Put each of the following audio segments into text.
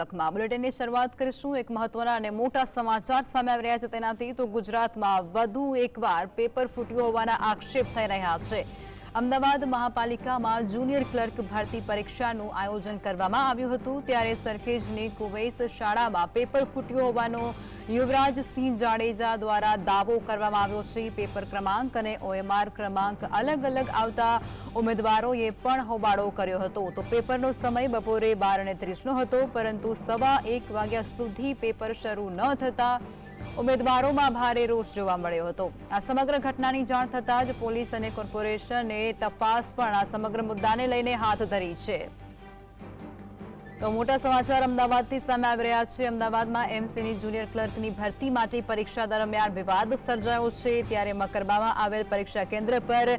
તલકમાં બુલેટિનની શરૂઆત કરીશું. એક મહત્વના અને મોટા સમાચાર સામે આવી રહ્યા છે તેનાથી તો ગુજરાતમાં વધુ એકવાર પેપર ફૂટ્યું હોવાના આક્ષેપ થઈ રહ્યા છે. અમદાવાદ મહાપાલિકામાં જુનિયર ક્લર્ક ભરતી પરીક્ષાનું આયોજન કરવામાં આવ્યું હતું. ત્યારે સરખેજની કુવૈસ શાળામાં પેપર ફૂટ્યું હોવાનો યુવરાજસિંહ જાડેજા દ્વારા દાવો કરવામાં આવ્યો છે. પેપર ક્રમાંક અને ઓએમઆર ક્રમાંક અલગ અલગ આવતા ઉમેદવારોએ પણ હોબાળો કર્યો હતો. તો પેપરનો સમય બપોરે બાર અને ત્રીસનો હતો, પરંતુ સવા એક વાગ્યા સુધી પેપર શરૂ ન થતા ઉમેદવારોમાં ભારે રોષ જોવા મળ્યો હતો. આ સમગ્ર ઘટનાની જાણ થતાં જ પોલીસ અને કોર્પોરેશને તપાસ પણ આ સમગ્ર મુદ્દાને લઈને હાથ ધરી છે. તો મોટા સમાચાર અમદાવાદથી સામે આવી રહ્યા છે. અમદાવાદમાં એમસીની જુનિયર ક્લર્કની ભરતી માટે પરીક્ષા દરમિયાન વિવાદ સર્જાયો છે. ત્યારે મકરબામાં આવેલ પરીક્ષા કેન્દ્ર પર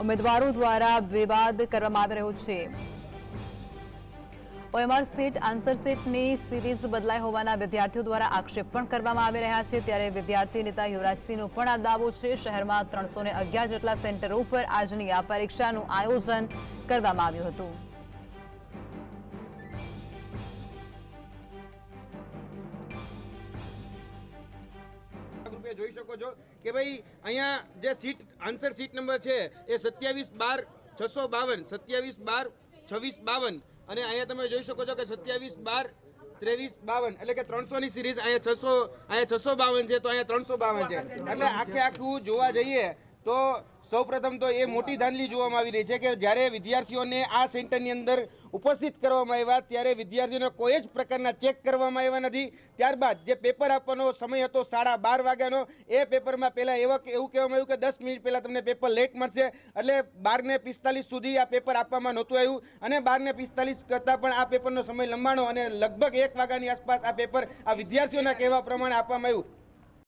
ઉમેદવારો દ્વારા વિવાદ કરવામાં આવી રહ્યો છે. ઓએમઆર સીટ, આન્સર સીટની સિરીઝ બદલાઈ હોવાના વિદ્યાર્થીઓ દ્વારા આક્ષેપ પણ કરવામાં આવી રહ્યા છે. ત્યારે વિદ્યાર્થી નેતા યુવરાજસિંહનો પણ આ દાવો છે. શહેરમાં ત્રણસો જેટલા સેન્ટરો ઉપર આજની આ પરીક્ષાનું આયોજન કરવામાં આવ્યું હતું. જોઈ શકો છો કે ભાઈ અહીંયા જે સીટ, આન્સર સીટ નંબર છે એ સત્યાવીસ બાર છસો બાવન, સત્યાવીસ બાર છવ્વીસ બાવન અને અહીંયા તમે જોઈ શકો છો કે સત્યાવીસ બાર, ત્રેવીસ બાવન, એટલે કે ત્રણસો ની સિરીઝ અહીંયા છસો અહીંયા છસો બાવન છે, તો અહીંયા ત્રણસો બાવન છે. એટલે આખે આખું જોવા જઈએ તો સૌપ્રથમ તો એ મોટી ધાંધલી જોવામાં આવી રહી છે કે જ્યારે વિદ્યાર્થીઓને આ સેન્ટરની અંદર ઉપસ્થિત કરવામાં આવ્યા, ત્યારે વિદ્યાર્થીઓને કોઈ જ પ્રકારના ચેક કરવામાં આવ્યા નથી. ત્યારબાદ જે પેપર આપવાનો સમય હતો સાડા બાર વાગ્યાનો, એ પેપરમાં પહેલાં એવા એવું કહેવામાં આવ્યું કે દસ મિનિટ પહેલાં તમને પેપર લેટ મળશે. એટલે બારને પિસ્તાલીસ સુધી આ પેપર આપવામાં નહોતું આવ્યું અને બારને પિસ્તાલીસ કરતાં પણ આ પેપરનો સમય લંબાણો અને લગભગ એક વાગ્યાની આસપાસ આ પેપર આ વિદ્યાર્થીઓના કહેવા પ્રમાણે આપવામાં આવ્યું.